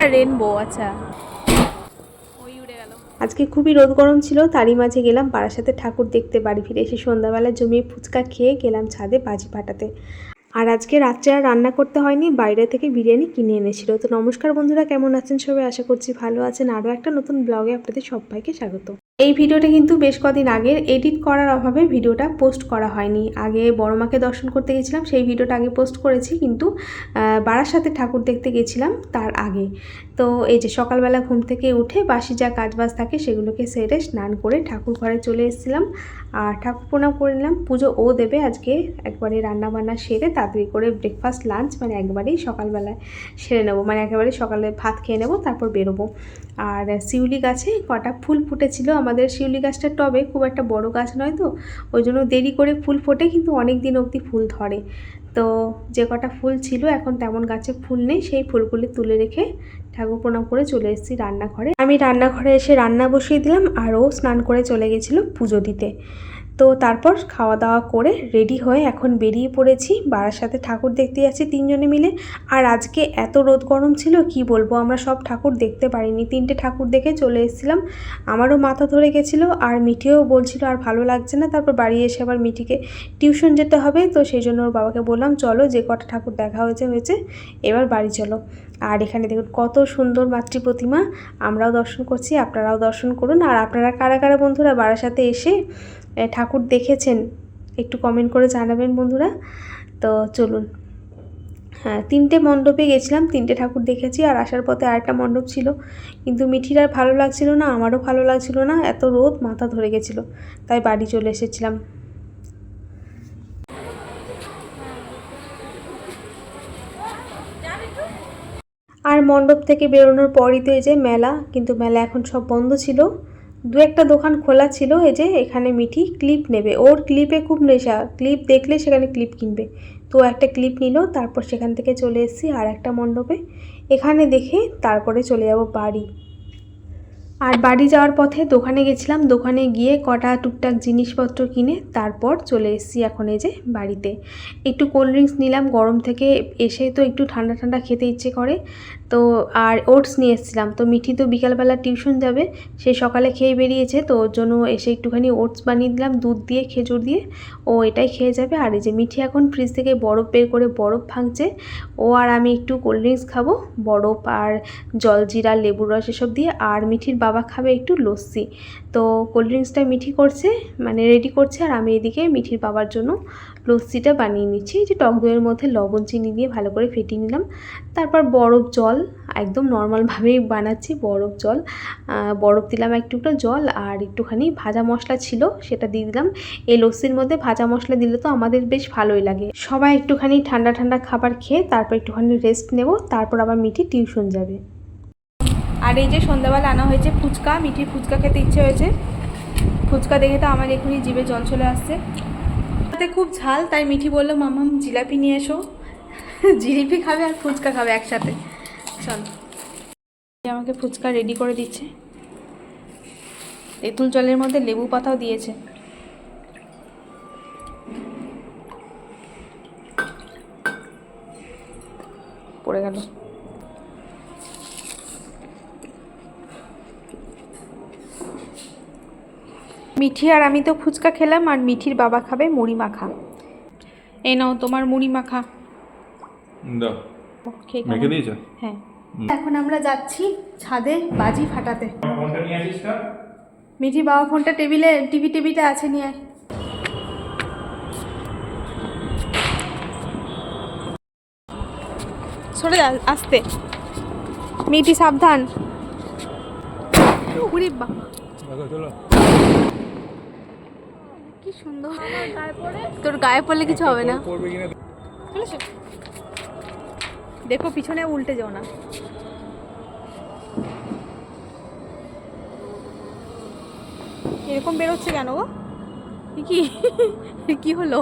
Rainbow আচ্ছা। আজকে খুবই রোদ গরম ছিল, তারই মাঝে গেলাম পাড়ার সাথে ঠাকুর দেখতে, বাড়ি ফিরে এসে সন্ধ্যাবেলা জমিয়ে ফুচকা খেয়ে গেলাম ছাদে বাজি ফাটাতে। আর আজকে রাত্রে আর রান্না করতে হয়নি, বাইরে থেকে বিরিয়ানি কিনে এনেছিল। তো নমস্কার বন্ধুরা, কেমন আছেন সবাই? আশা করছি ভালো আছেন। আরও একটা নতুন ব্লগে আপনাদের সবাইকে স্বাগত। এই ভিডিওটা কিন্তু বেশ কদিন আগের এডিট করার অভাবে ভিডিওটা পোস্ট করা হয়নি। আগে বড় মাকে দর্শন করতে গেছিলাম, সেই ভিডিওটা আগে পোস্ট করেছি, কিন্তু বারার সাথে ঠাকুর দেখতে গেছিলাম তার আগে। তো এই যে সকালবেলা ঘুম থেকে উঠে বাসি যা কাজবাজ থাকে সেগুলোকে সেরে স্নান করে ঠাকুর ঘরে চলে এসেছিলাম। আর ঠাকুর প্রণাম করে নিলাম। পুজো ও দেবে আজকে, একবারে রান্না বান্না সেরে তাড়াতাড়ি করে ব্রেকফাস্ট লাঞ্চ মানে একবারেই সকালবেলায় সেরে নেব। মানে একেবারে সকালে ভাত খেয়ে নেব, তারপর বেরোবো। আর শিউলি গাছে কটা ফুল ফুটেছিল। আমাদের শিউলি গাছটা টবে খুব একটা বড় গাছ নয় তো, ওই জন্য দেরি করে ফুল ফোটে, কিন্তু অনেক দিন অবধি ফুল ধরে। তো যে কটা ফুল ছিল, এখন তেমন গাছে ফুল নেই। সেই ফুলগুলি তুলে রেখে ঠাকুর প্রণাম করে চলে এসেছি রান্নাঘরে। আমি রান্নাঘরে এসে রান্না বসিয়ে দিলাম, আর ও স্নান করে চলে গেছিল পুজো দিতে। তো তারপর খাওয়া দাওয়া করে রেডি হয়ে এখন বেরিয়ে পড়েছি। বাড়ার সাথে ঠাকুর দেখতে যাচ্ছি তিনজনে মিলে। আর আজকে এত রোদ গরম ছিল, কি বলব? আমরা সব ঠাকুর দেখতে পারিনি। তিনটে ঠাকুর দেখে চলে এসেছিলাম। আমারও মাথা ধরে গেছিল আর মিঠিও বলছিল, আর ভালো লাগছে না। তারপর বাড়ি এসে আবার মিঠিকে টিউশন যেতে হবে। তো সেই জন্য ওর বাবাকে বললাম, চলো যে কটা ঠাকুর দেখা হয়েছে হয়েছে, এবার বাড়ি চলো। আর এখানে দেখুন কত সুন্দর মাতৃ প্রতিমা। আমরাও দর্শন করছি, আপনারাও দর্শন করুন। আর আপনারা কারা কারা বন্ধুরা বাড়ার সাথে এসে ঠাকুর দেখেছেন, একটু কমেন্ট করে জানাবেন বন্ধুরা। তো চলুন। হ্যাঁ তিনটে মণ্ডপে গেছিলাম, তিনটে ঠাকুর দেখেছি আর আসার পথে আরেকটা মণ্ডপ ছিল। কিন্তু মিঠির আর ভালো লাগছিল না, আমারও ভালো লাগছিল না, এত রোদ মাথা ধরে গেছিল, তাই বাড়ি চলে এসেছিলাম আর মণ্ডপ থেকে বেরোনোর পরই তো এই যে মেলা, কিন্তু মেলা এখন সব বন্ধ ছিল। দু একটা দোকান খোলা ছিল, এই যে এখানে মিঠি ক্লিপ নেবে। ওর ক্লিপে খুব নেশা, ক্লিপ দেখলে সেখানে ক্লিপ কিনবে। তো একটা ক্লিপ নিল, তারপর সেখান থেকে চলে এসেছি আর একটা মণ্ডপে। এখানে দেখে তারপরে চলে যাব বাড়ি। আর বাড়ি যাওয়ার পথে দোকানে গেছিলাম। দোকানে গিয়ে কটা টুকটাক জিনিসপত্র কিনে তারপর চলে এসেছি এখন এই যে বাড়িতে। একটু কোল্ড ড্রিঙ্কস নিলাম, গরম থেকে এসে তো একটু ঠান্ডা ঠান্ডা খেতে ইচ্ছে করে। তো আর ওটস নিয়ে এসেছিলাম। তো মিঠি তো বিকালবেলা টিউশন যাবে, সে সকালে খেয়ে বেরিয়েছে, তো ওর জন্য এসে একটুখানি ওটস বানিয়ে দিলাম, দুধ দিয়ে, খেজুর দিয়ে। ও এটাই খেয়ে যাবে। আর এই যে মিঠি এখন ফ্রিজ থেকে বরফ বের করে বরফ ভাঙছে, ও আর আমি একটু কোল্ড ড্রিঙ্কস খাব, বরফ আর জলজিরা লেবুর রস এসব দিয়ে। আর মিঠির বাবা খাবে একটু লস্যি। তো কোল্ড ড্রিঙ্কসটা মিঠি করছে মানে রেডি করছে, আর আমি এদিকে মিঠির বাবার জন্য লস্যিটা বানিয়ে নিচ্ছি। যে টক দইয়ের মধ্যে লবণ, চিনি দিয়ে ভালো করে ফেটিয়ে নিলাম। তারপর বরফ জল, একদম নর্মালভাবেই বানাচ্ছি বরফ জল। বরফ দিলাম একটু জল আর একটুখানি ভাজা মশলা ছিল, সেটা দিয়ে দিলাম। এই লস্যির মধ্যে ভাজা মশলা দিলে তো আমাদের বেশ ভালোই লাগে। সবাই একটুখানি ঠান্ডা ঠান্ডা খাবার খেয়ে তারপর একটুখানি রেস্ট নেব, তারপর আবার মিঠি টিউশন যাবে। আর এই যে সন্ধ্যাবেলা আনা হয়েছে ফুচকা, মিঠির ফুচকা খেতে ইচ্ছে হয়েছে। ফুচকা দেখে তো আমার এখনই জিভে জল চলে আসছে। তাতে খুব ঝাল, তাই মিঠি বলল মামাম জিলাপি নিয়ে এসো। জিলিপি খাবে আর ফুচকা খাবে একসাথে। চল। আমাকে ফুচকা রেডি করে দিচ্ছে। তেঁতুল জলের মধ্যে লেবু পাতাও দিয়েছে। পড়ে গেল। মিঠি আর আমি তো ফুচকা খেলাম আর মিঠির বাবা খাবে মুড়ি মাখা। এই নাও তোমার মুড়ি মাখা। হ্যাঁ। এখন আমরা যাচ্ছি ছাদে বাজি ফাটাতে। মিঠি বাবা ফোনটা টেবিলে টিভি টিভিতে আছে নিয়ে আয়। সরে যা আসতে। মিঠি সাবধান। উড়ি বাবা। চলো। কি সুন্দর। তোর গায়ে পড়লে কিছু হবে না। দেখো, পিছনে উল্টে যাও না। এরকম বেরোচ্ছে কেন গো? কি? কি হলো?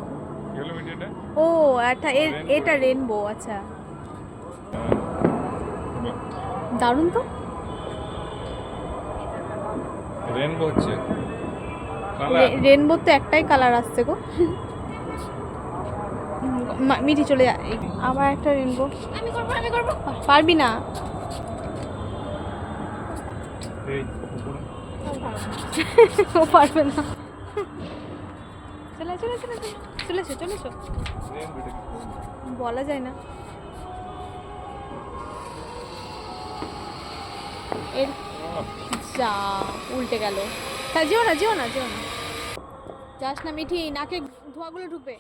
ও এটা এটা রেনবো আচ্ছা। দারুণ তো। রেনবো হচ্ছে। রেনবোর তো একটাই কালার আসছে গো। মা- মিঠি চলে যা। এই- আবার একটা রেনবো। আমি করব আমি করব। পারবি না। ও পারবে না। চলে চলে চলে চলে চলে করব? বলা যায় না। এর যা উল্টে গেল। তা যেও না যেও না যেও না। যাস না মিঠি, নাকে ধোঁয়াগুলো ঢুকবে।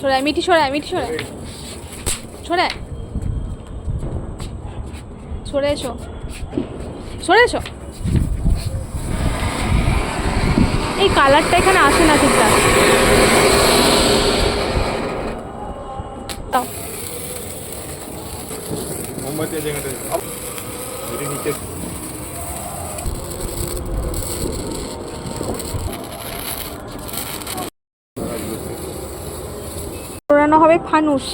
সরাই মিঠি সরাই মিঠি সরাই সরাই সরে এসো। সরে এসো। এই কালারটা এখানে আসে না ঠিকঠাক মোমবাতি নিচে পোড়ানো হবে ফানুস।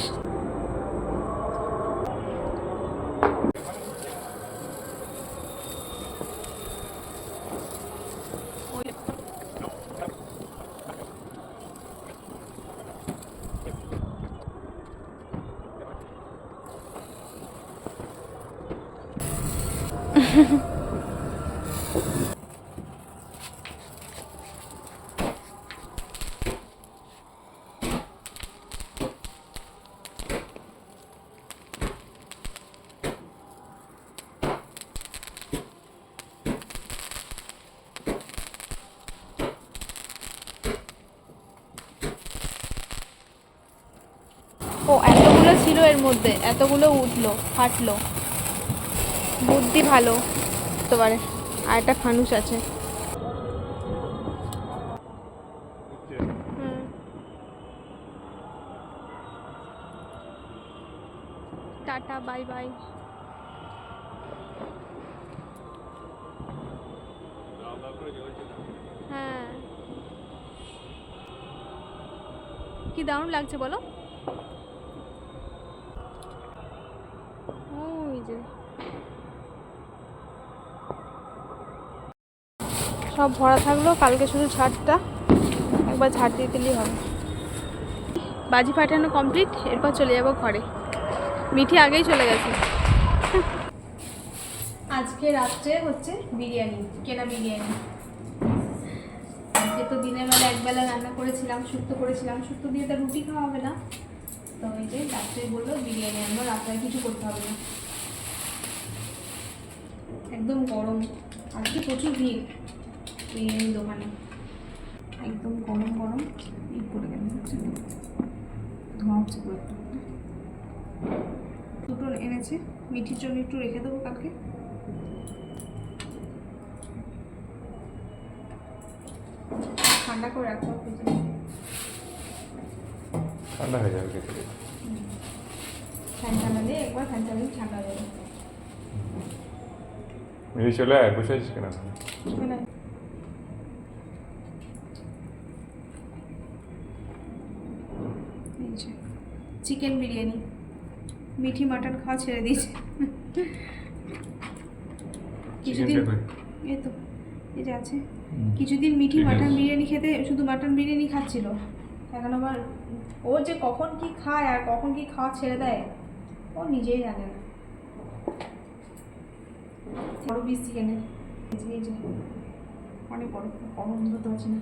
ও এতগুলো ছিল এর মধ্যে। এতগুলো উঠল, ফাটলো। বুদ্ধি ভালো হতে পারে। আর একটা ফানুস আছে। Tata, bye bye. হ্যাঁ। কি দারুণ লাগছে বলো ওই সব ভরা থাকল, কালকে শুধু ঝাড়টা, একবার ঝাড় দিয়ে দিলেই হবে। বাজি ফাটানো কমপ্লিট এরপর চলে যাব ঘরে। মিঠি আগেই চলে গেছে। আজকে রাত্রে হচ্ছে বিরিয়ানি, কেনা বিরিয়ানি। আজকে তো দিনের বেলা একবেলা রান্না করেছিলাম, শুক্তো করেছিলাম। শুক্তো দিয়ে তো রুটি খাওয়া হবে না। তো ওই যে রাত্রে বলল বিরিয়ানি আনব, রাত্রে কিছু করতে হবে না। একদম গরম। আজকে প্রচুর ভিড় বিরিয়ানির দোকানে। একদম গরম গরম। গেল ধোঁয়া হচ্ছে পুরো। দুটো এনেছে। মিঠির জন্য একটু রেখে দেবো কালকে। ঠান্ডা করে রাখব ফ্রিজে ঠান্ডা হয়ে যাবে। ফ্যান ঠান্ডা দিয়ে একবার ফ্যান চালিয়ে ঠান্ডা হয়ে যাবে। মিলি চলে আয় বসে আছিস কেন? চিকেন বিরিয়ানি মিঠি মাটন খাওয়া ছেড়ে দিয়েছে। কিছুদিন তো এই যে আছে। কিছুদিন মিঠি মাটন বিরিয়ানি খেতে শুধু মাটন বিরিয়ানি খাচ্ছিল। এখন আবার ও যে কখন কি খায় আর কখন কি খাওয়া ছেড়ে দেয় ও নিজেই জানে না। বড় পিস চিকেনের অনেক বড়। ধরতে পারছি না।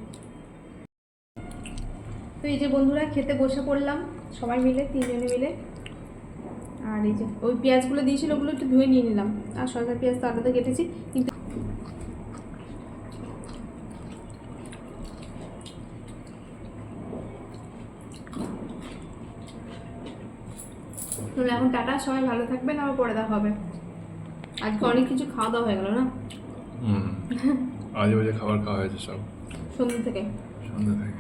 তো এই যে বন্ধুরা, খেতে বসে পড়লাম। সবাই মিলে, তিনজনে মিলে। আর এই যে, ওই পেঁয়াজগুলো দিয়েছিল, ওগুলো একটু ধুয়ে নিয়ে নিলাম। আর শসা পেঁয়াজ তো আলাদা কেটেছি, কিন্তু এখন টাটা। সবাই ভালো থাকবেন, আবার পরে দেখা হবে। আজকে অনেক কিছু খাওয়া দাওয়া হয়ে গেল না? হুম। আজে বাজে খাবার খাওয়া হয়েছে সব। সন্ধ্যে থেকে। সন্ধ্যা থেকে।